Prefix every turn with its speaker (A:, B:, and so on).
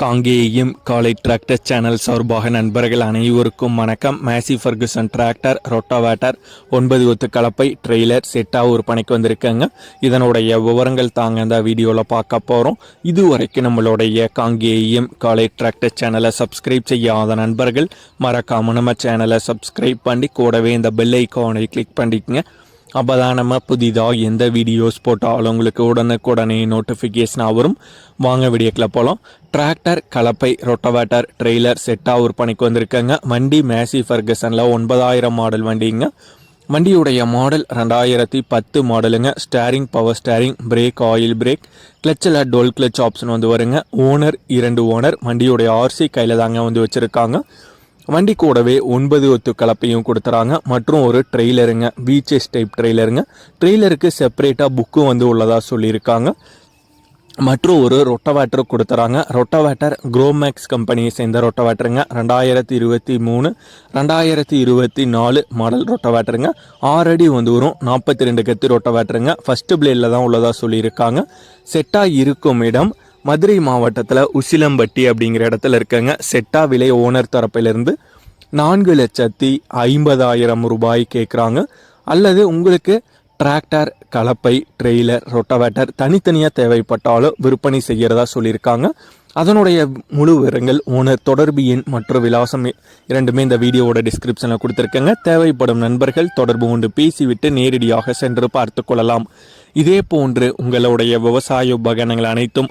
A: காங்கேயம் காலை tractor channel சார்பாக நண்பர்கள் அனைவருக்கும் வணக்கம். மேசி ஃபர்குசன் டிராக்டர் ரொட்டாவேட்டர் ஒன்பது ஒத்து கலப்பை ட்ரெய்லர் செட்டாக ஒரு பணிக்கு வந்திருக்காங்க. இதனுடைய விவரங்கள் தாங்க இந்த வீடியோவில் பார்க்க போகிறோம் இதுவரைக்கும் நம்மளுடைய காங்கேயம் காலை டிராக்டர் சேனலை சப்ஸ்கிரைப் செய்யாத நண்பர்கள் மறக்காம நம்ம சேனலை சப்ஸ்கிரைப் பண்ணி கூடவே இந்த பெல் ஐக்கானை கிளிக் பண்ணிக்கங்க. அப்போ தான் நம்ம புதிதாக எந்த வீடியோஸ் போட்டாலும் உங்களுக்கு உடனுக்குடனே நோட்டிஃபிகேஷனாக வரும். வாங்க வீடியோக்கில் போகலாம் டிராக்டர் கலப்பை ரொட்டவேட்டர் ட்ரெய்லர் செட்டாக விற்பனைக்கு வந்திருக்காங்க. வண்டி மேசி ஃபர்கசனில் ஒன்பதாயிரம் மாடல் வண்டிங்க. வண்டியுடைய மாடல் ரெண்டாயிரத்தி பத்து மாடலுங்க steering power steering brake oil brake கிளச்சில் டோல் கிளச் ஆப்ஷன் வந்து வருங்க. ஓனர் இரண்டு ஓனர் வண்டியுடைய ஆர்சி கையில் தாங்க வந்து வச்சுருக்காங்க. வண்டி கூடவே ஒன்பது ஒத்து கலப்பையும் கொடுத்துறாங்க. மற்றும் ஒரு ட்ரெய்லருங்க பீச்சஸ் டைப் ட்ரெய்லருங்க. ட்ரெய்லருக்கு செப்பரேட்டாக புக்கும் வந்து உள்ளதாக சொல்லியிருக்காங்க. மற்றும் ஒரு ரொட்டவேட்டர் கொடுத்துறாங்க. ரொட்டவேட்டர் குரோமேக்ஸ் கம்பெனியை சேர்ந்த ரொட்டவேட்டருங்க ரெண்டாயிரத்தி இருபத்தி மூணு ரெண்டாயிரத்தி இருபத்தி நாலு மாடல் ரொட்டவேட்டருங்க ஆறு அடி வந்து வரும் நாற்பத்தி ரெண்டு கத்தி ரொட்டவேட்டருங்க ஃபஸ்ட்டு பிளேடில் தான் உள்ளதாக சொல்லியிருக்காங்க. செட்டாக இருக்கும் இடம் மதுரை மாவட்டத்தில் உசிலம்பட்டி அப்படிங்கிற இடத்துல இருக்கங்க. செட்டா விலை ஓனர் தரப்பிலிருந்து நான்கு லட்சத்தி ஐம்பதாயிரம் ரூபாய் கேட்குறாங்க அல்லது உங்களுக்கு டிராக்டர் கலப்பை ட்ரெய்லர் ரொட்டவேட்டர் தனித்தனியாக தேவைப்பட்டாலும் விற்பனை செய்கிறதா சொல்லியிருக்காங்க. அதனுடைய முழு விவரங்கள் ஓனர் தொடர்பு எண் மற்றும் விலாசம் இரண்டுமே இந்த வீடியோவோட டிஸ்கிரிப்ஷனில் கொடுத்துருக்கேங்க. தேவைப்படும் நண்பர்கள் தொடர்பு கொண்டு பேசிவிட்டு நேரடியாக சென்று பார்த்து கொள்ளலாம். இதே போன்று உங்களுடைய விவசாய உபகரணங்கள் அனைத்தும்